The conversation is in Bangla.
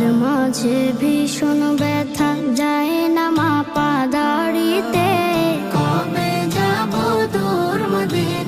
বুকের মাঝে ভীষণ ব্যথা যায় না মা পা দাঁড়িতে কবে যাব দূর মদিনা